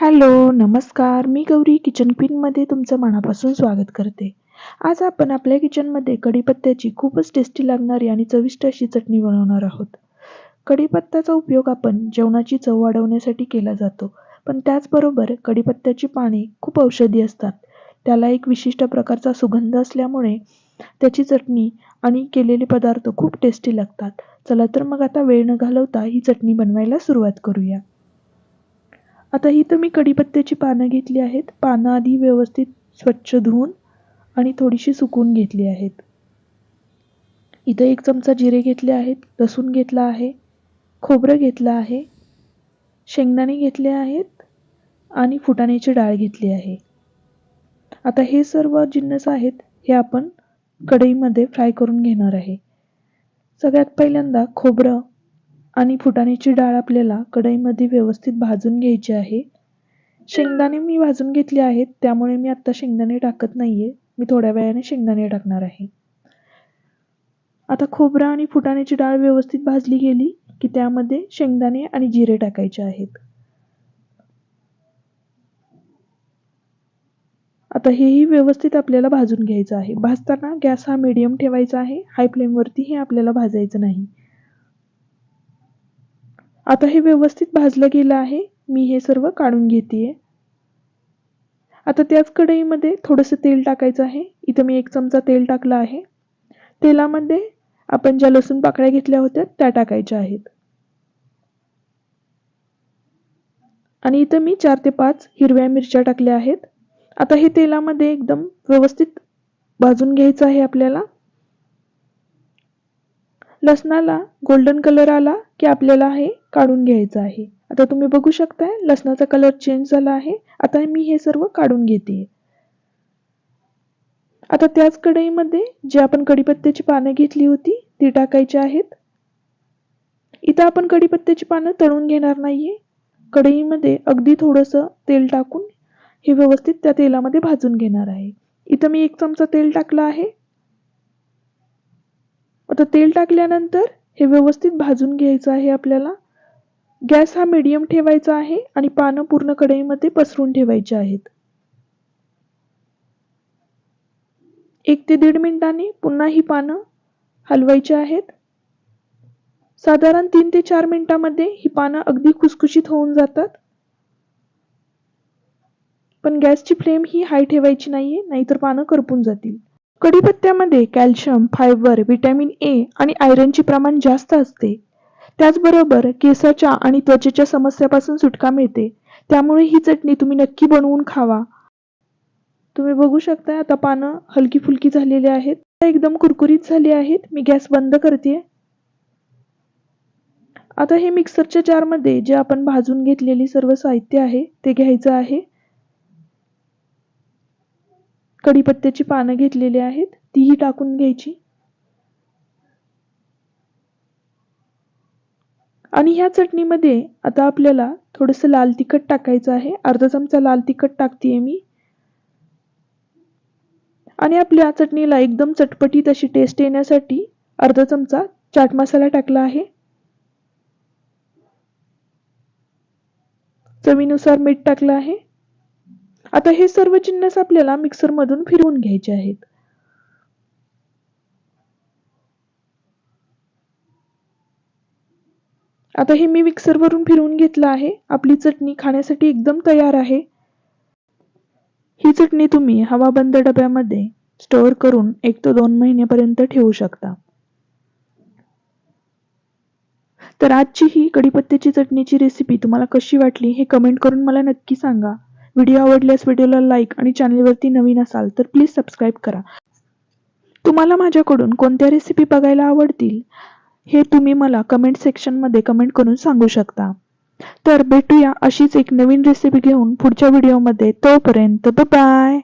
Hello नमस्कार. मी Gauri kitchen क्वीनमध्ये तुमचं मनापासून स्वागत करते. आज आपण आपल्या किचनमध्ये कढीपत्त्याची खूपच टेस्टी लागणारी आणि चविष्ट अशी चटणी बनवणार आहोत. कढीपत्त्याचा उपयोग आपण जेवणाची चव वाढवण्यासाठी केला जातो पण त्याचबरोबर कढीपत्त्याची पाने खूप औषधी असतात. त्याला एक विशिष्ट प्रकारचा सुगंध असल्यामुळे त्याची चटणी आणि केलेले पदार्थ खूप टेस्टी लागतात. चला तर मग आता वेळ न घालवता ही चटणी बनवायला सुरुवात करूया. आता इथं मी कढीपत्त्याची पानं घेतली आहेत. पानं आधी व्यवस्थित स्वच्छ धुवून आणि थोडीशी सुकून घेतली आहेत. इथं एक चमचा जिरे घेतले आहेत लसूण घेतला आहे खोबरं घेतलं आहे शेंगदाणे घेतले आहेत आणि फुटाण्याची डाळ घेतली आहे. आता हे सर्व जिन्नस आहेत हे आपण कढईमध्ये फ्राय करून घेणार आहे. सगळ्यात पहिल्यांदा खोबरं आणि फुटाण्याची डाळ आपल्याला कढईमध्ये व्यवस्थित भाजून घ्यायची आहे. शेंगदाणे मी भाजून घेतले आहेत त्यामुळे मी आत्ता शेंगदाणे टाकत नाहीये. मी थोड्या वेळाने शेंगदाणे टाकणार आहे. आता खोबरं आणि फुटाण्याची डाळ व्यवस्थित भाजली गेली की त्यामध्ये शेंगदाणे आणि जिरे टाकायचे आहेत. आता हेही व्यवस्थित आपल्याला भाजून घ्यायचं आहे. भाजताना गॅस हा मीडियम ठेवायचा आहे. हाय फ्लेमवरती हे आपल्याला भाजायचं नाही. आता हे व्यवस्थित भाजलं गेलं आहे. मी हे सर्व काढून घेते आता त्याच कढईमध्ये थोडंसं तेल टाकायचं आहे. इथं मी एक चमचा तेल टाकलं आहे. तेलामध्ये आपण ज्या लसूण पाकळ्या घेतल्या होत्या त्या टाकायच्या आहेत. आणि इथं मी चार ते पाच हिरव्या मिरच्या टाकल्या आहेत. आता हे तेलामध्ये एकदम व्यवस्थित भाजून घ्यायचं आहे आपल्याला. लसणाला गोल्डन कलर आला की आपल्याला हे काढून घ्यायचं आहे. आता तुम्ही बघू शकताय लसणाचा कलर चेंज झाला आहे. आता मी हे सर्व काढून घेते. आता त्याच कढईमध्ये जे आपण कढीपत्त्याची पानं घेतली होती ती टाकायची आहेत. इथं आपण कढीपत्त्याची पानं तळून घेणार नाहीये. कढईमध्ये अगदी थोडस तेल टाकून हे व्यवस्थित त्या तेलामध्ये भाजून घेणार आहे. इथं मी एक चमचा तेल टाकलं आहे. आता तेल टाकल्यानंतर हे व्यवस्थित भाजून घ्यायचं आहे आपल्याला. गॅस हा मीडियम ठेवायचा आहे आणि पानं पूर्ण कढईमध्ये पसरून ठेवायचे आहेत. एक ते दीड मिनिटांनी पुन्हा ही पानं हलवायची आहेत. साधारण तीन ते चार मिनिटांमध्ये ही पानं अगदी खुसखुशीत होऊन जातात. पण गॅसची फ्लेम ही हाय ठेवायची नाहीये नाहीतर पानं करपून जातील. कढीपत्त्यामध्ये कॅल्शियम फायबर व्हिटॅमिन ए आणि आयरनचे प्रमाण जास्त असते. त्याचबरोबर केसाच्या आणि त्वचेच्या समस्यापासून सुटका मिळते. त्यामुळे ही चटणी तुम्ही नक्की बनवून खावा. तुम्ही बघू शकता आता पानं हलकी फुलकी झालेली आहेत. एकदम कुरकुरीत झाली आहेत. मी गॅस बंद करते आता हे मिक्सरच्या जारमध्ये जे आपण भाजून घेतलेली सर्व साहित्य आहे ते घ्यायचं आहे. कढीपत्त्याची पानं घेतलेली आहेत तीही टाकून घ्यायची. आणि ह्या चटणीमध्ये आता आपल्याला थोडंसं लाल तिखट टाकायचं आहे. अर्धा चमचा लाल तिखट टाकते मी. आणि आपल्या चटणीला एकदम चटपटीत अशी टेस्ट येण्यासाठी अर्धा चमचा चाट मसाला टाकला आहे. चवीनुसार मीठ टाकलं आहे. आता हे सर्व जिन्नस आपल्याला मिक्सरमधून फिरवून घ्यायचे आहेत. आता हे मी मिक्सरवरून फिरवून घेतलं आहे. आपली चटणी खाण्यासाठी एकदम तयार आहे. ही चटणी तुम्ही हवाबंद डब्यामध्ये स्टोअर करून एक ते दोन महिन्यापर्यंत ठेवू शकता. तर आजची ही कढीपत्त्याची चटणीची रेसिपी तुम्हाला कशी वाटली हे कमेंट करून मला नक्की सांगा. व्हिडिओ आवडल्यास व्हिडिओला लाईक आणि चॅनलवरती नवीन असाल तर प्लीज सबस्क्राईब करा. तुम्हाला माझ्याकडून कोणत्या रेसिपी बघायला आवडतील हे तुम्ही मला कमेंट सेक्शनमध्ये कमेंट करून सांगू शकता. तर भेटूया अशीच एक नवीन रेसिपी घेऊन पुढच्या व्हिडिओमध्ये तोपर्यंत बाय